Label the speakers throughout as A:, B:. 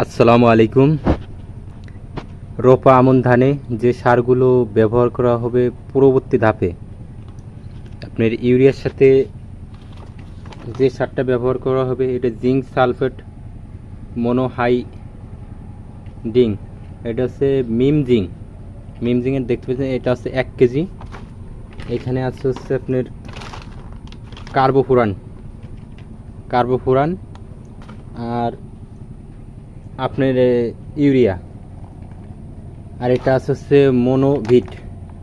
A: আসসালামু আলাইকুম। রোপা আমন ধানে যে সারগুলো ব্যবহার করা হবে পূর্ববর্তী ধাপে, আপনার ইউরিয়ার সাথে যে সারটা ব্যবহার করা হবে, এটা জিঙ্ক সালফেট মনোহাই ডিং এটা হচ্ছে মিম জিং মিম জিংয়ের দেখতে পাচ্ছেন, এটা হচ্ছে এক কেজি। এখানে আছে হচ্ছে আপনার কার্বোফুরান। কার্বোফুরান আর আপনার ইউরিয়া। আর এটা আছে হচ্ছে মনোভিট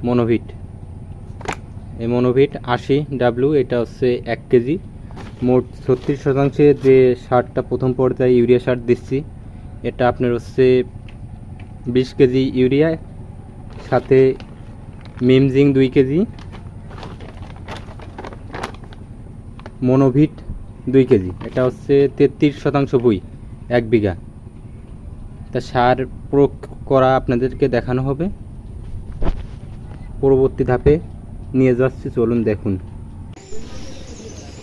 A: মনোভিট। এই মনোভিট আশি ডাব্লু এটা হচ্ছে এক কেজি। মোট ছত্রিশ শতাংশে যে সারটা প্রথম পর্যায়ে ইউরিয়া সার দিচ্ছি, এটা আপনার হচ্ছে বিশ কেজি ইউরিয়া, সাথে মিমজিং দুই কেজি, মনোভিট দুই কেজি। এটা হচ্ছে তেত্রিশ শতাংশ বই এক বিঘা। তা সার প্রয়োগ করা আপনাদেরকে দেখানো হবে। পরবর্তী ধাপে নিয়ে যাচ্ছি চলুন দেখুন।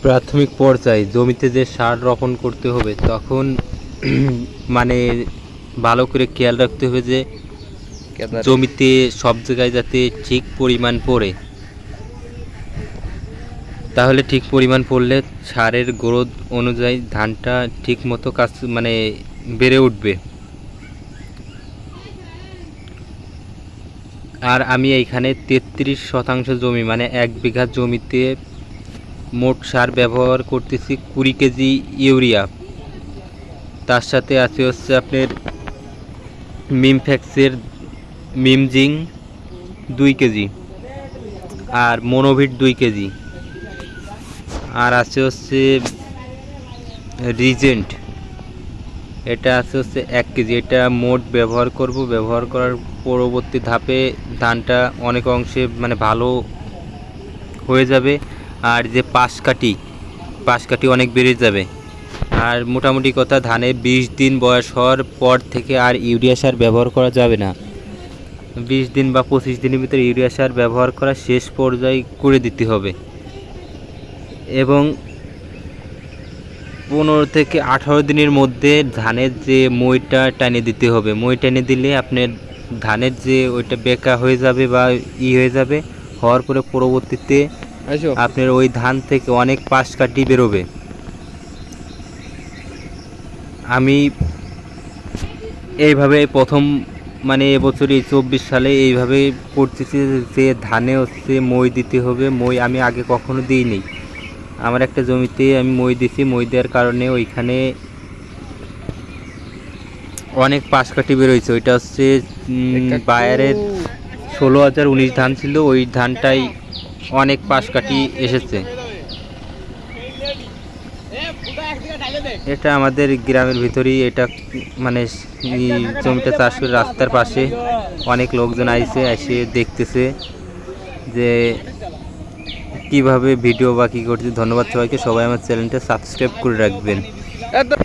A: প্রাথমিক পর্যায়ে জমিতে যে সার রোপণ করতে হবে তখন মানে ভালো করে খেয়াল রাখতে হবে যে জমিতে সব জায়গায় যাতে ঠিক পরিমাণ পড়ে। তাহলে ঠিক পরিমাণ পড়লে সারের গ্রোথ অনুযায়ী ধানটা ঠিক মতো কাজ মানে বেড়ে উঠবে। আর আমি এইখানে তেত্রিশ শতাংশ জমি মানে এক বিঘা জমিতে মোট সার ব্যবহার করতেছি কুড়ি কেজি ইউরিয়া। তার সাথে আছে হচ্ছে আপনার মিমফ্যাক্সের মিমজিং দুই কেজি আর মনোভিট দুই কেজি। আর আছে হচ্ছে রিজেন্ট। এটা আছে হচ্ছে এক কেজি। এটা মোট ব্যবহার করব। ব্যবহার করার পরবর্তী ধাপে ধানটা অনেক অংশে মানে ভালো হয়ে যাবে, আর যে পাশ কাটি পাশ কাটি অনেক বেড়ে যাবে। আর মোটামুটি কথা, ধানে বিশ দিন বয়স হওয়ার পর থেকে আর ইউরিয়া সার ব্যবহার করা যাবে না। বিশ দিন বা পঁচিশ দিনের ভিতরে ইউরিয়া সার ব্যবহার করা শেষ পর্যায়ে করে দিতে হবে। এবং পনেরো থেকে আঠারো দিনের মধ্যে ধানের যে মইটা টানে দিতে হবে। মই টানে দিলে আপনার ধানের যে ওইটা বেকা হয়ে যাবে বা ই হয়ে যাবে হওয়ার পরে পরবর্তীতে আপনার ওই ধান থেকে অনেক পাশ কাটি বেরোবে। আমি এইভাবে প্রথম মানে এবছর এই চব্বিশ সালে এইভাবে করতেছি যে ধানে হচ্ছে মই দিতে হবে মই আমি আগে কখনো দিইনি। আমার একটা জমিতে আমি মই দিছি মই দেওয়ার কারণে ওইখানে অনেক পাশ কাটি বেরোইছে ওইটা হচ্ছে বায়ারের ষোলো হাজার উনিশ ধান ছিল ওই ধানটাই অনেক পাশ কাটি এসেছে। এটা আমাদের গ্রামের ভিতরেই এটা মানে জমিটা চাষ করে রাস্তার পাশে অনেক লোকজন আইছে এসে দেখতেছে যে কীভাবে ভিডিও বা কী করছে। ধন্যবাদ সবাইকে। সবাই আমার চ্যানেলটা সাবস্ক্রাইব করে রাখবেন।